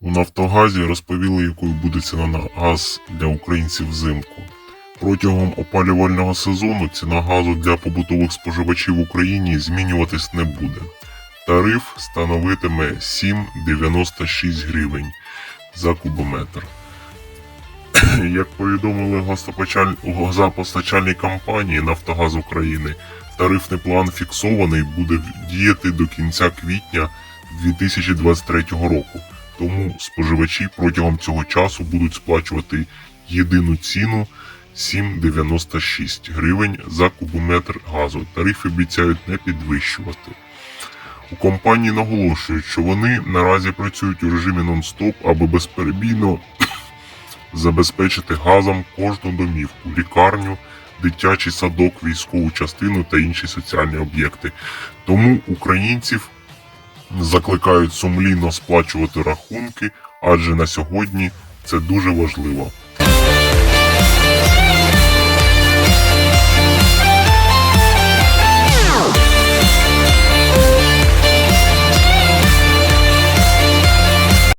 У Нафтогазі розповіли, якою буде ціна на газ для українців взимку. Протягом опалювального сезону ціна газу для побутових споживачів в Україні змінюватись не буде. Тариф становитиме 7,96 гривень за кубометр. Як повідомили газопостачальні компанії Нафтогаз України, тарифний план фіксований буде діяти до кінця квітня 2023 року. Тому споживачі протягом цього часу будуть сплачувати єдину ціну 7,96 гривень за кубометр газу. Тарифи обіцяють не підвищувати. У компанії наголошують, що вони наразі працюють у режимі нон-стоп, аби безперебійно забезпечити газом кожну домівку, лікарню, дитячий садок, військову частину та інші соціальні об'єкти. Тому українців закликають сумлінно сплачувати рахунки, адже на сьогодні це дуже важливо.